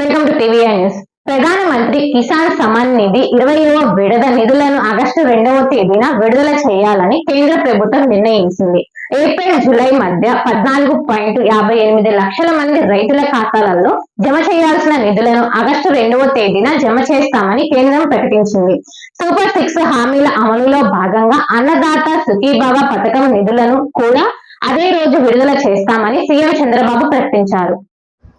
Welcome to news. ప్రధానమంత్రి కిసాన్ సమాన్ నిధి ఇరవైవ విడత నిధులను ఆగస్టు రెండవ తేదీన విడుదల చేయాలని కేంద్ర ప్రభుత్వం నిర్ణయించింది. ఏప్రిల్ జూలై మధ్య పద్నాలుగు పాయింట్ యాభై ఎనిమిది లక్షల మంది రైతుల ఖాతాలలో జమ చేయాల్సిన నిధులను ఆగస్టు రెండవ తేదీన జమ చేస్తామని కేంద్రం ప్రకటించింది. సూపర్ సిక్స్ హామీల అమలులో భాగంగా అన్నదాత సుఖీభావ పథకం నిధులను కూడా అదే రోజు విడుదల చేస్తామని సీఎం చంద్రబాబు ప్రకటించారు.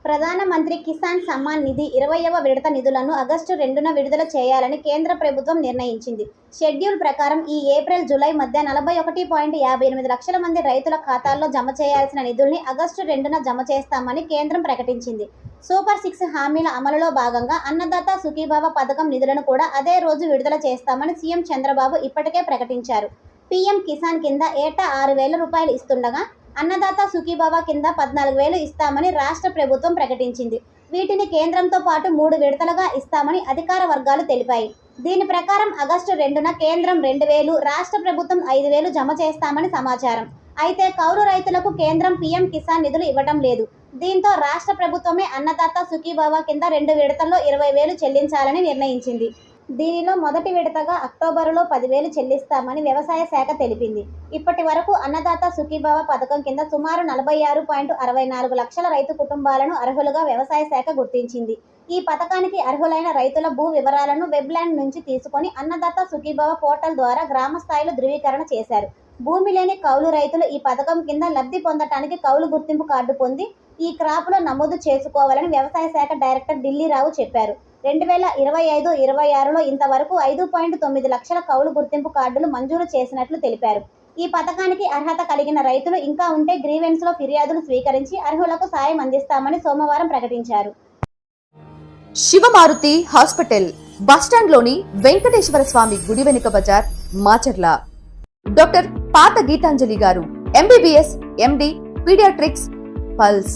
ప్రధానమంత్రి కిసాన్ సమ్మాన్ నిధి ఇరవైవ విడత నిధులను ఆగస్టు రెండున విడుదల చేయాలని కేంద్ర ప్రభుత్వం నిర్ణయించింది. షెడ్యూల్ ప్రకారం ఈ ఏప్రిల్ జూలై మధ్య నలభై ఒకటి పాయింట్ యాభై ఎనిమిది లక్షల మంది రైతుల ఖాతాల్లో జమ చేయాల్సిన నిధుల్ని ఆగస్టు రెండున జమ చేస్తామని కేంద్రం ప్రకటించింది. సూపర్ సిక్స్ హామీల అమలులో భాగంగా అన్నదాత సుఖీభావ పథకం నిధులను కూడా అదే రోజు విడుదల చేస్తామని సీఎం చంద్రబాబు ఇప్పటికే ప్రకటించారు. పీఎం కిసాన్ కింద ఏటా ఆరు వేల రూపాయలు ఇస్తుండగా అన్నదాత సుఖీభావ కింద పద్నాలుగు వేలు ఇస్తామని రాష్ట్ర ప్రభుత్వం ప్రకటించింది. వీటిని కేంద్రంతో పాటు మూడు విడతలుగా ఇస్తామని అధికార వర్గాలు తెలిపాయి. దీని ప్రకారం ఆగస్టు రెండున కేంద్రం రెండు వేలు రాష్ట్ర ప్రభుత్వం ఐదు వేలు జమ చేస్తామని సమాచారం. అయితే కౌలు రైతులకు కేంద్రం పీఎం కిసాన్ నిధులు ఇవ్వడం లేదు. దీంతో రాష్ట్ర ప్రభుత్వమే అన్నదాత సుఖీభావ కింద రెండు విడతల్లో ఇరవై వేలు చెల్లించాలని నిర్ణయించింది. దీనిలో మొదటి విడతగా అక్టోబరులో పదివేలు చెల్లిస్తామని వ్యవసాయ శాఖ తెలిపింది. ఇప్పటి వరకు అన్నదాత సుఖీభావ పథకం కింద సుమారు నలభై ఆరు పాయింట్ అరవై నాలుగు లక్షల రైతు కుటుంబాలను అర్హులుగా వ్యవసాయ శాఖ గుర్తించింది. ఈ పథకానికి అర్హులైన రైతుల భూ వివరాలను వెబ్లాండ్ నుంచి తీసుకొని అన్నదాత సుఖీభావ పోర్టల్ ద్వారా గ్రామ స్థాయిలో ధృవీకరణ చేశారు. భూమి లేని కౌలు రైతులు ఈ పథకం కింద లబ్ధి పొందటానికి కౌలు గుర్తింపు కార్డు పొంది ఈ క్రాప్లో నమోదు చేసుకోవాలని వ్యవసాయ శాఖ డైరెక్టర్ ఢిల్లీరావు చెప్పారు. రెండు వేల ఇరవై ఐదు ఇరవై ఆరులో ఇంతవరకు ఐదు పాయింట్ తొమ్మిది లక్షల కౌలు గుర్తింపు కార్డులు మంజూరు చేసినట్లు తెలిపారు. ఈ పథకానికి అర్హత కలిగిన రైతులు ఇంకా ఉంటే గ్రీవెన్స్లో ఫిర్యాదులు స్వీకరించి అర్హులకు సాయం అందిస్తామని సోమవారం ప్రకటించారు. శివమారుతి హాస్పిటల్ బస్టాండ్లోని వెంకటేశ్వర స్వామి గుడి వెనుక బజార్ మాచర్ల. డాక్టర్ పాత గీతాంజలి గారు ఎంబీబీఎస్ ఎండి పీడియాట్రిక్స్ పల్స్.